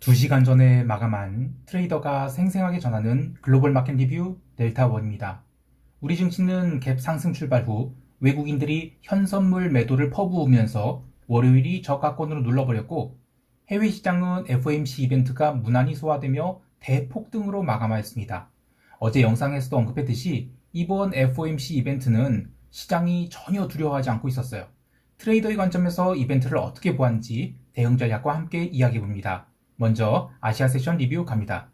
2시간 전에 마감한 트레이더가 생생하게 전하는 글로벌 마켓 리뷰 델타원입니다. 우리 증시는 갭 상승 출발 후 외국인들이 현선물 매도를 퍼부으면서 월요일이 저가권으로 눌러버렸고 해외 시장은 FOMC 이벤트가 무난히 소화되며 대폭등으로 마감하였습니다. 어제 영상에서도 언급했듯이 이번 FOMC 이벤트는 시장이 전혀 두려워하지 않고 있었어요. 트레이더의 관점에서 이벤트를 어떻게 보았는지 대응 전략과 함께 이야기해 봅니다. 먼저 아시아 세션 리뷰 갑니다.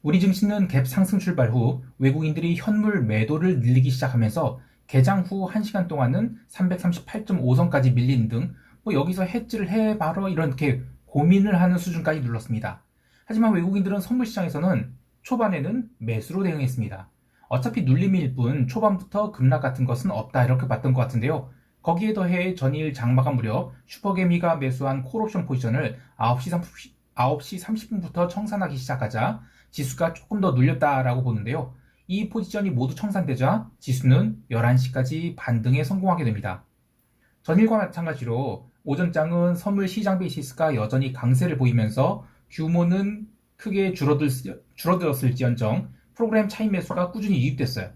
우리 증시는 갭 상승 출발 후 외국인들이 현물 매도를 늘리기 시작하면서 개장 후 1시간 동안은 338.5선까지 밀리는 등뭐 여기서 해지를 해봐라 이렇게 고민을 하는 수준까지 눌렀습니다. 하지만 외국인들은 선물 시장에서는 초반에는 매수로 대응했습니다. 어차피 눌림일 뿐 초반부터 급락 같은 것은 없다 이렇게 봤던 것 같은데요. 거기에 더해 전일 장마감 무렵 슈퍼개미가 매수한 콜옵션 포지션을 9시, 30, 9시 30 분부터 청산하기 시작하자 지수가 조금 더 눌렸다라고 보는데요. 이 포지션이 모두 청산되자 지수는 11시까지 반등에 성공하게 됩니다. 전일과 마찬가지로 오전장은 선물 시장 베이시스가 여전히 강세를 보이면서 규모는 크게 줄어들, 줄어들었을지언정 프로그램 차익 매수가 꾸준히 유입됐어요.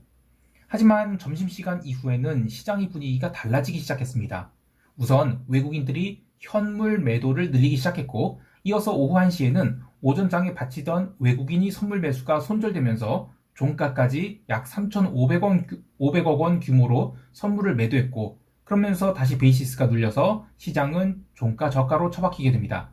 하지만 점심시간 이후에는 시장의 분위기가 달라지기 시작했습니다. 우선 외국인들이 현물 매도를 늘리기 시작했고 이어서 오후 1시에는 오전장에 바치던 외국인이 선물 매수가 손절되면서 종가까지 약 3,500원, 500억 원 규모로 선물을 매도했고 그러면서 다시 베이시스가 눌려서 시장은 종가 저가로 처박히게 됩니다.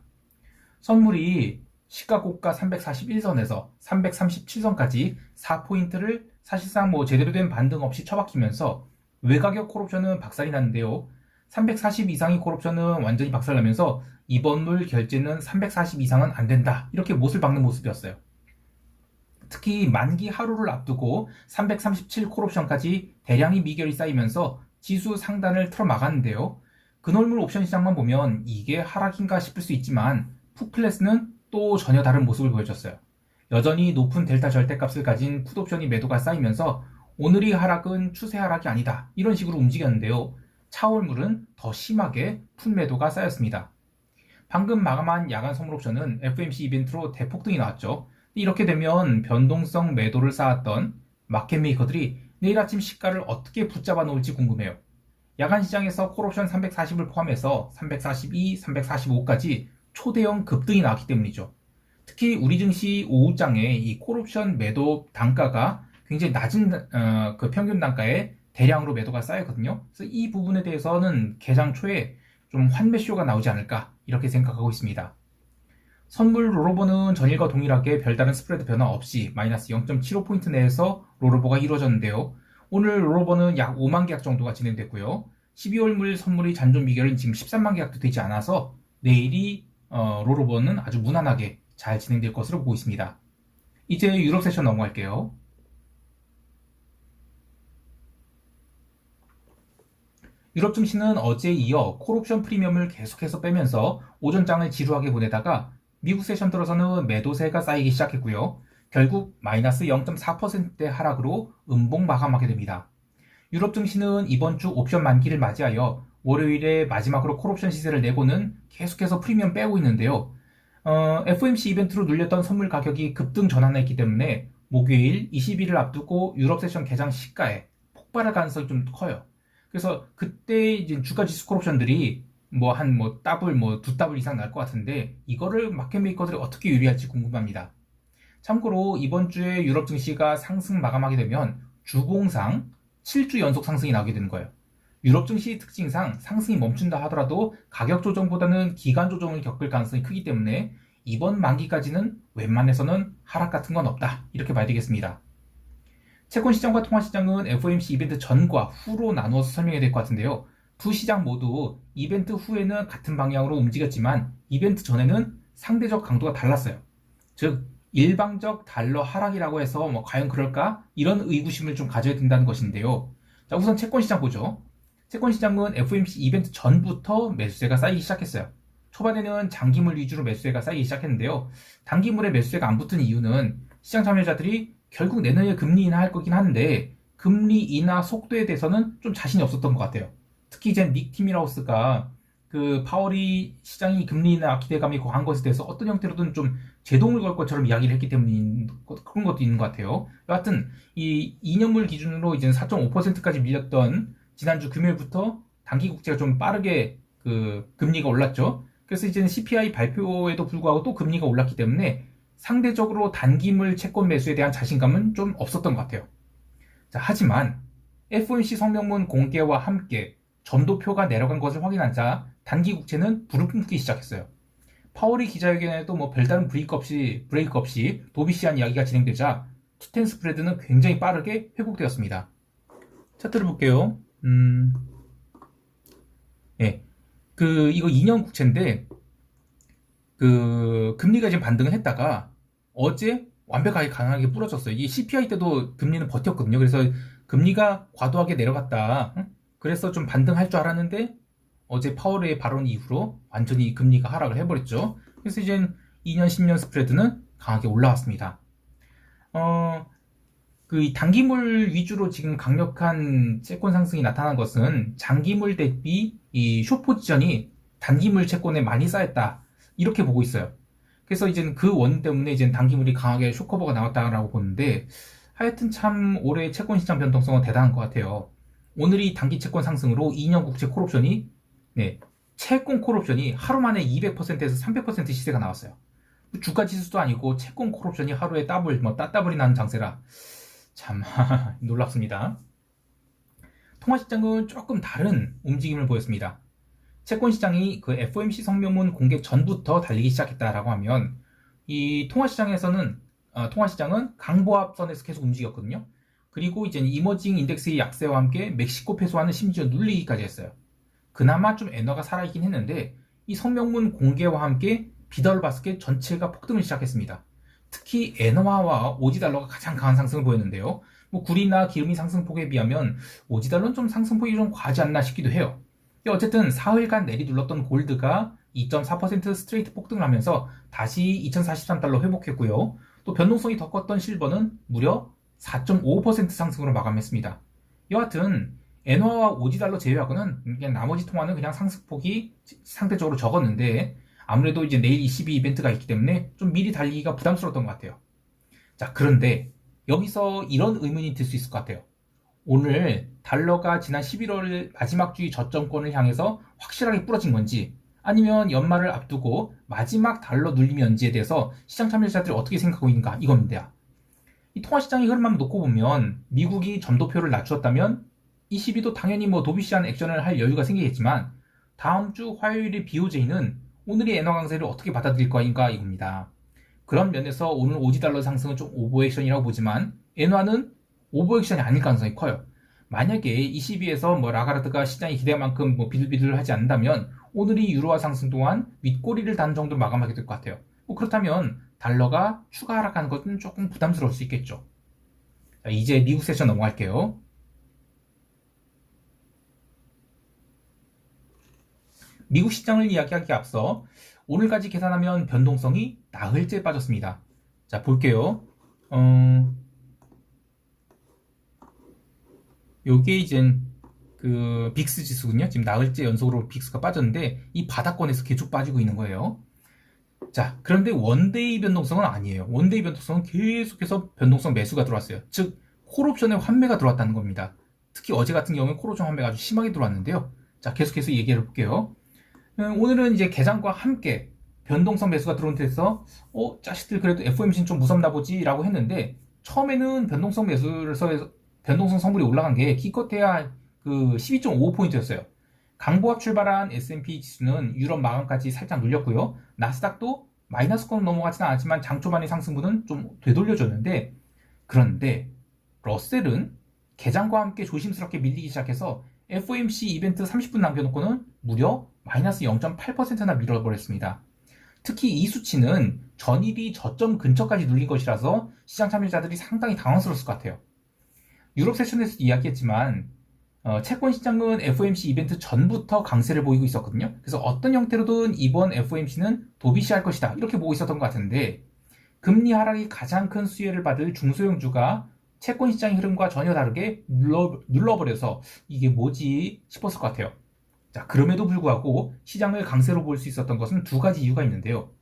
선물이 시가 고가 341선에서 337선까지 4포인트를 사실상 뭐 제대로 된 반등 없이 처박히면서 외가격 콜옵션은 박살이 났는데요. 340 이상의 콜옵션은 완전히 박살나면서 이번 물 결제는 340 이상은 안 된다. 이렇게 못을 박는 모습이었어요. 특히 만기 하루를 앞두고 337 콜옵션까지 대량의 미결이 쌓이면서 지수 상단을 틀어막았는데요. 근월물 옵션 시장만 보면 이게 하락인가 싶을 수 있지만 푸클래스는 또 전혀 다른 모습을 보여줬어요. 여전히 높은 델타 절대값을 가진 풋옵션이 매도가 쌓이면서 오늘의 하락은 추세 하락이 아니다. 이런 식으로 움직였는데요. 차월물은 더 심하게 풋 매도가 쌓였습니다. 방금 마감한 야간 선물 옵션은 FMC 이벤트로 대폭등이 나왔죠. 이렇게 되면 변동성 매도를 쌓았던 마켓 메이커들이 내일 아침 시가를 어떻게 붙잡아 놓을지 궁금해요. 야간 시장에서 콜옵션 340을 포함해서 342, 345까지 초대형 급등이 나왔기 때문이죠. 특히 우리 증시 오후장에 이 콜옵션 매도 단가가 굉장히 낮은 어, 그 평균 단가에 대량으로 매도가 쌓였거든요. 그래서 이 부분에 대해서는 개장 초에 좀 환매쇼가 나오지 않을까 이렇게 생각하고 있습니다. 선물 롤오버는 전일과 동일하게 별다른 스프레드 변화 없이 마이너스 0.75포인트 내에서 롤오버가 이루어졌는데요. 오늘 롤오버는 약 5만 계약 정도가 진행됐고요. 12월 물 선물의 잔존 미결은 지금 13만 계약도 되지 않아서 내일이 어, 롤오버는 아주 무난하게 잘 진행될 것으로 보고 있습니다. 이제 유럽 세션 넘어갈게요. 유럽 증시는 어제 이어 콜옵션 프리미엄을 계속해서 빼면서 오전장을 지루하게 보내다가 미국 세션 들어서는 매도세가 쌓이기 시작했고요. 결국 마이너스 0.4%대 하락으로 음봉 마감하게 됩니다. 유럽 증시는 이번 주 옵션 만기를 맞이하여 월요일에 마지막으로 콜옵션 시세를 내고는 계속해서 프리미엄 빼고 있는데요. 어, FOMC 이벤트로 눌렸던 선물 가격이 급등 전환했기 때문에 목요일 20일을 앞두고 유럽 세션 개장 시가에 폭발할 가능성이 좀 커요. 그래서 그때 이제 주가 지수 콜옵션들이 뭐 한뭐 더블 뭐 두 더블 이상 날 것 같은데 이거를 마켓 메이커들이 어떻게 유리할지 궁금합니다. 참고로 이번 주에 유럽 증시가 상승 마감하게 되면 주봉상 7주 연속 상승이 나오게 되는 거예요. 유럽 증시 특징상 상승이 멈춘다 하더라도 가격 조정보다는 기간 조정을 겪을 가능성이 크기 때문에 이번 만기까지는 웬만해서는 하락 같은 건 없다. 이렇게 봐야 되겠습니다. 채권 시장과 통화 시장은 FOMC 이벤트 전과 후로 나누어서 설명해야 될 것 같은데요. 두 시장 모두 이벤트 후에는 같은 방향으로 움직였지만 이벤트 전에는 상대적 강도가 달랐어요. 즉 일방적 달러 하락이라고 해서 뭐 과연 그럴까? 이런 의구심을 좀 가져야 된다는 것인데요. 자, 우선 채권 시장 보죠. 채권 시장은 FOMC 이벤트 전부터 매수세가 쌓이기 시작했어요. 초반에는 장기물 위주로 매수세가 쌓이기 시작했는데요. 단기물에 매수세가 안 붙은 이유는 시장 참여자들이 결국 내년에 금리 인하할 거긴 한데 금리 인하 속도에 대해서는 좀 자신이 없었던 것 같아요. 특히 이제 닉 티미라우스가 그 파월이 시장이 금리 인하 기대감이 과한 것에 대해서 어떤 형태로든 좀 제동을 걸 것처럼 이야기를 했기 때문인 그런 것도 있는 것 같아요. 여하튼 이 2년물 기준으로 이제 4.5%까지 밀렸던 지난주 금요일부터 단기 국채가 좀 빠르게 그 금리가 올랐죠. 그래서 이제는 CPI 발표에도 불구하고 또 금리가 올랐기 때문에 상대적으로 단기물 채권 매수에 대한 자신감은 좀 없었던 것 같아요. 자, 하지만 FOMC 성명문 공개와 함께 전도표가 내려간 것을 확인하자 단기 국채는 불을 뿜기 시작했어요. 파월이 기자회견에도 뭐 별다른 브레이크 없이 브레이크 없이 도비시한 이야기가 진행되자 투텐 스프레드는 굉장히 빠르게 회복되었습니다. 차트를 볼게요. 음, 예, 그 이거 2년 국채인데 그 금리가 지금 반등을 했다가 어제 완벽하게 강하게 부러졌어요. 이 CPI 때도 금리는 버텼거든요. 그래서 금리가 과도하게 내려갔다. 그래서 좀 반등할 줄 알았는데 어제 파월의 발언 이후로 완전히 금리가 하락을 해버렸죠. 그래서 이제 2년, 10년 스프레드는 강하게 올라왔습니다. 어, 그 단기물 위주로 지금 강력한 채권 상승이 나타난 것은 장기물 대비 이 숏포지션이 단기물 채권에 많이 쌓였다. 이렇게 보고 있어요. 그래서 이제 그원 때문에 이제 단기물이 강하게 쇼커버가 나왔다라고 보는데 하여튼 참 올해 채권 시장 변동성은 대단한 것 같아요. 오늘이 단기 채권 상승으로 2년 국채 콜옵션이 네, 채권 콜옵션이 하루 만에 200%에서 300% 시세가 나왔어요. 주가 지수도 아니고 채권 콜옵션이 하루에 더블 뭐 따따블이 나는 장세라 참 놀랍습니다. 통화 시장은 조금 다른 움직임을 보였습니다. 채권 시장이 그 FOMC 성명문 공개 전부터 달리기 시작했다라고 하면 이 통화 시장에서는 어, 통화 시장은 강보합선에서 계속 움직였거든요. 그리고 이제 이머징 인덱스의 약세와 함께 멕시코 페소화는 심지어 눌리기까지 했어요. 그나마 좀 엔화가 살아있긴 했는데 이 성명문 공개와 함께 비달바스켓 전체가 폭등을 시작했습니다. 특히 엔화와 오지달러가 가장 강한 상승을 보였는데요. 뭐 구리나 기름이 상승폭에 비하면 오지달러는 좀 상승폭이 좀 과하지 않나 싶기도 해요. 어쨌든 사흘간 내리둘렀던 골드가 2.4% 스트레이트 폭등을 하면서 다시 2043달러 회복했고요. 또 변동성이 더 컸던 실버는 무려 4.5% 상승으로 마감했습니다. 여하튼 엔화와 오지달러 제외하고는 나머지 통화는 그냥 상승폭이 상대적으로 적었는데 아무래도 이제 내일 22 이벤트가 있기 때문에 좀 미리 달리기가 부담스러웠던 것 같아요. 자, 그런데 여기서 이런 의문이 들 수 있을 것 같아요. 오늘 달러가 지난 11월 마지막 주의 저점권을 향해서 확실하게 부러진 건지 아니면 연말을 앞두고 마지막 달러 눌림이 언지에 대해서 시장 참여자들이 어떻게 생각하고 있는가 이겁니다. 이 통화시장의 흐름만 놓고 보면 미국이 점도표를 낮추었다면 ECB도 당연히 뭐 도비시한 액션을 할 여유가 생기겠지만 다음 주 화요일의 BOJ는 오늘의 엔화 강세를 어떻게 받아들일 거인가 이겁니다. 그런 면에서 오늘 오지달러 상승은 좀 오버액션이라고 보지만 엔화는 오버액션이 아닐 가능성이 커요. 만약에 ECB에서 뭐 라가르드가 시장이 기대한 만큼 뭐 비들비들 하지 않는다면 오늘이 유로화 상승 동안 윗꼬리를 단 정도 마감하게 될 것 같아요. 뭐 그렇다면 달러가 추가 하락하는 것은 조금 부담스러울 수 있겠죠. 자, 이제 미국 세션 넘어갈게요. 미국 시장을 이야기하기에 앞서 오늘까지 계산하면 변동성이 나흘째 빠졌습니다. 자, 볼게요. 어, 요게 이제 그 빅스 지수군요. 지금 나흘째 연속으로 빅스가 빠졌는데 이 바닥권에서 계속 빠지고 있는 거예요. 자, 그런데 원데이 변동성은 아니에요. 원데이 변동성은 계속해서 변동성 매수가 들어왔어요. 즉, 콜옵션의 환매가 들어왔다는 겁니다. 특히 어제 같은 경우에 콜옵션 환매가 아주 심하게 들어왔는데요. 자, 계속해서 얘기를 볼게요. 음, 오늘은 이제 계산과 함께 변동성 매수가 들어온 데서 어, 자식들 그래도 FOMC는 좀 무섭나 보지라고 했는데 처음에는 변동성 매수에서 변동성 성분이 올라간 게 기껏해야 그 12.5포인트였어요. 강보합 출발한 S&P 지수는 유럽 마감까지 살짝 눌렸고요. 나스닥도 마이너스권 넘어가지는 않았지만 장 초반의 상승분은 좀 되돌려줬는데 그런데 러셀은 개장과 함께 조심스럽게 밀리기 시작해서 FOMC 이벤트 30분 남겨놓고는 무려 마이너스 0.8%나 밀어버렸습니다. 특히 이 수치는 전일이 저점 근처까지 눌린 것이라서 시장 참여자들이 상당히 당황스러웠을 것 같아요. 유럽 세션에서 이야기했지만 어, 채권 시장은 FOMC 이벤트 전부터 강세를 보이고 있었거든요. 그래서 어떤 형태로든 이번 FOMC는 도비시할 것이다 이렇게 보고 있었던 것 같은데 금리 하락이 가장 큰 수혜를 받을 중소형주가 채권 시장의 흐름과 전혀 다르게 눌러, 눌러버려서 이게 뭐지 싶었을 것 같아요. 자, 그럼에도 불구하고 시장을 강세로 볼 수 있었던 것은 두 가지 이유가 있는데요.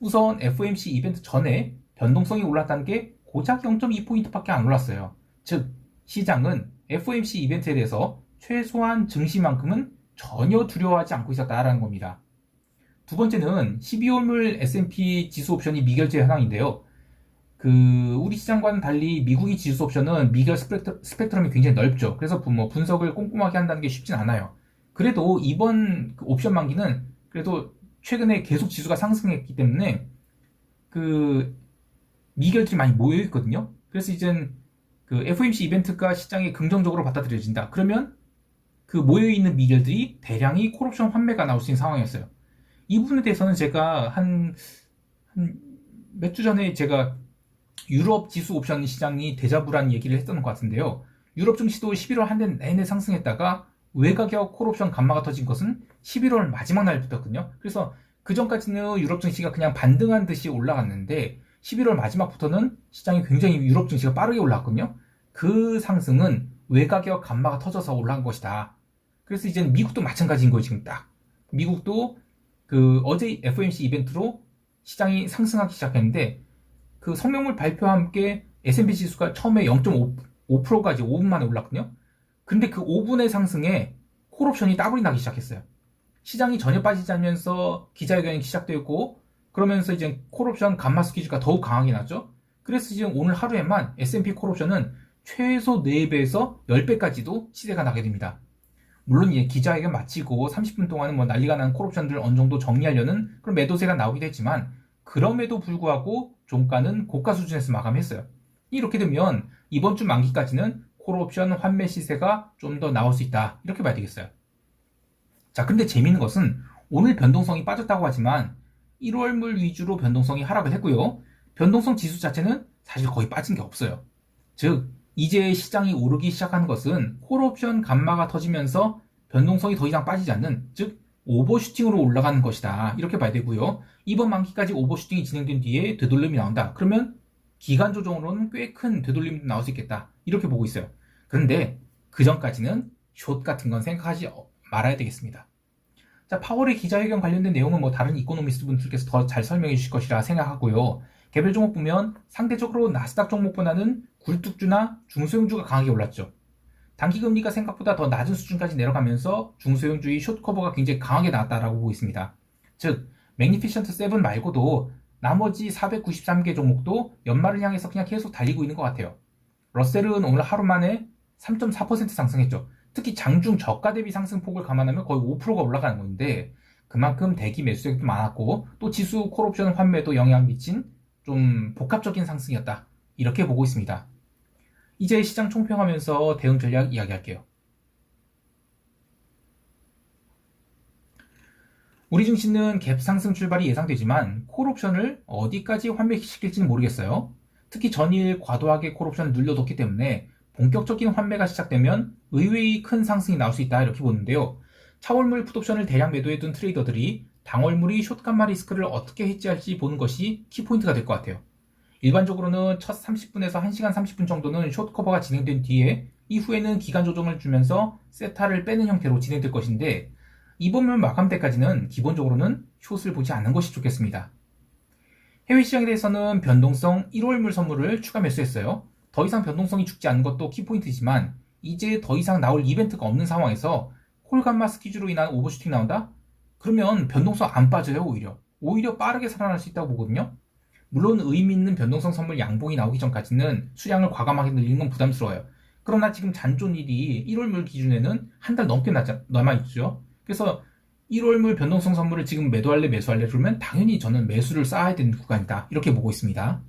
우선 FOMC 이벤트 전에 변동성이 올랐다는 게 고작 0.2포인트밖에 안 올랐어요. 즉, 시장은 FOMC 이벤트에 대해서 최소한 증시만큼은 전혀 두려워하지 않고 있었다라는 겁니다. 두 번째는 12월물 S&P 지수 옵션이 미결제 현황인데요. 그 우리 시장과는 달리 미국의 지수 옵션은 미결 스펙트, 스펙트럼이 굉장히 넓죠. 그래서 뭐 분석을 꼼꼼하게 한다는 게 쉽진 않아요. 그래도 이번 그 옵션 만기는 그래도 최근에 계속 지수가 상승했기 때문에 그 미결들이 많이 모여 있거든요. 그래서 이젠 그 FOMC 이벤트가 시장에 긍정적으로 받아들여진다. 그러면 그 모여 있는 미결들이 대량이 콜옵션 환매가 나올 수 있는 상황이었어요. 이 부분에 대해서는 제가 한 몇 주 전에 제가 유럽 지수 옵션 시장이 대자부라는 얘기를 했던 것 같은데요. 유럽 증시도 11월 한달 내내 상승했다가 외가격 콜옵션 감마가 터진 것은 11월 마지막 날부터거든요. 그래서 그 전까지는 유럽 증시가 그냥 반등한 듯이 올라갔는데 11월 마지막부터는 시장이 굉장히 유럽 증시가 빠르게 올랐거든요. 그 상승은 외가격 감마가 터져서 올라간 것이다. 그래서 이제는 미국도 마찬가지인 거예요, 지금 딱. 미국도 그 어제 FOMC 이벤트로 시장이 상승하기 시작했는데 그 성명물 발표와 함께 S&P 지수가 처음에 0.5%까지 5분 만에 올랐거든요. 근데 그 5분의 상승에 콜옵션이 더블이 나기 시작했어요. 시장이 전혀 빠지지 않으면서 기자회견이 시작되었고 그러면서 이제 콜옵션 감마 스퀴즈가 더욱 강하게 나죠. 그래서 지금 오늘 하루에만 S&P 콜옵션은 최소 4배에서 10배까지도 시세가 나게 됩니다. 물론 이 기자회견 마치고 30분 동안은 뭐 난리가 난 콜옵션들을 어느 정도 정리하려는 그런 매도세가 나오기도 했지만 그럼에도 불구하고 종가는 고가 수준에서 마감했어요. 이렇게 되면 이번 주 만기까지는 콜옵션 환매 시세가 좀 더 나올 수 있다. 이렇게 봐야 되겠어요. 자, 근데 재미있는 것은 오늘 변동성이 빠졌다고 하지만 1월물 위주로 변동성이 하락을 했고요. 변동성 지수 자체는 사실 거의 빠진 게 없어요. 즉, 이제 시장이 오르기 시작한 것은 콜옵션 감마가 터지면서 변동성이 더 이상 빠지지 않는 즉 오버슈팅으로 올라가는 것이다 이렇게 봐야 되고요 이번 만기까지 오버슈팅이 진행된 뒤에 되돌림이 나온다 그러면 기간 조정으로는 꽤 큰 되돌림도 나올 수 있겠다 이렇게 보고 있어요 그런데 그 전까지는 숏 같은 건 생각하지 말아야 되겠습니다 자 파월의 기자회견 관련된 내용은 뭐 다른 이코노미스트 분들께서 더 잘 설명해 주실 것이라 생각하고요 개별 종목 보면 상대적으로 나스닥 종목보다는 굴뚝주나 중소형주가 강하게 올랐죠. 단기금리가 생각보다 더 낮은 수준까지 내려가면서 중소형주의 숏커버가 굉장히 강하게 나왔다라고 보고 있습니다. 즉, 매니피션트 7 말고도 나머지 493개 종목도 연말을 향해서 그냥 계속 달리고 있는 것 같아요. 러셀은 오늘 하루 만에 3.4% 상승했죠. 특히 장중 저가 대비 상승폭을 감안하면 거의 5%가 올라가는 건데 그만큼 대기 매수액도 많았고 또 지수 콜옵션 환매도 영향 미친 좀 복합적인 상승이었다. 이렇게 보고 있습니다. 이제 시장 총평하면서 대응 전략 이야기할게요. 우리 증시는 갭 상승 출발이 예상되지만 콜옵션을 어디까지 환매시킬지는 모르겠어요. 특히 전일 과도하게 콜옵션을 눌려뒀기 때문에 본격적인 환매가 시작되면 의외의 큰 상승이 나올 수 있다 이렇게 보는데요. 차월물 풋옵션을 대량 매도해둔 트레이더들이 당월물이 숏감마 리스크를 어떻게 해지할지 보는 것이 키포인트가 될 것 같아요. 일반적으로는 첫 30분에서 1시간 30분 정도는 숏 커버가 진행된 뒤에 이후에는 기간 조정을 주면서 세타를 빼는 형태로 진행될 것인데 이번 마감 때까지는 기본적으로는 숏을 보지 않는 것이 좋겠습니다. 해외 시장에 대해서는 변동성 1월물 선물을 추가 매수했어요. 더 이상 변동성이 죽지 않는 것도 키포인트지만 이제 더 이상 나올 이벤트가 없는 상황에서 콜감마 스퀴즈로 인한 오버슈팅 나온다? 그러면 변동성 안 빠져요 오히려. 오히려 빠르게 살아날 수 있다고 보거든요. 물론 의미 있는 변동성 선물 양봉이 나오기 전까지는 수량을 과감하게 늘리는 건 부담스러워요. 그러나 지금 잔존일이 1월물 기준에는 한 달 넘게 남아있죠. 그래서 1월물 변동성 선물을 지금 매도할래 매수할래 그러면 당연히 저는 매수를 쌓아야 되는 구간이다. 이렇게 보고 있습니다.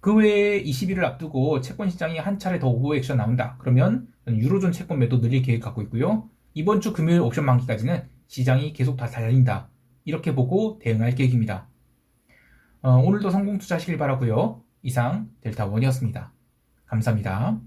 그 외에 20일을 앞두고 채권 시장이 한 차례 더 오버 액션 나온다. 그러면 유로존 채권 매도 늘릴 계획 갖고 있고요. 이번 주 금요일 옵션 만기까지는 시장이 계속 다 달린다. 이렇게 보고 대응할 계획입니다. 어, 오늘도 성공 투자하시길 바라고요. 이상 델타원이었습니다. 감사합니다.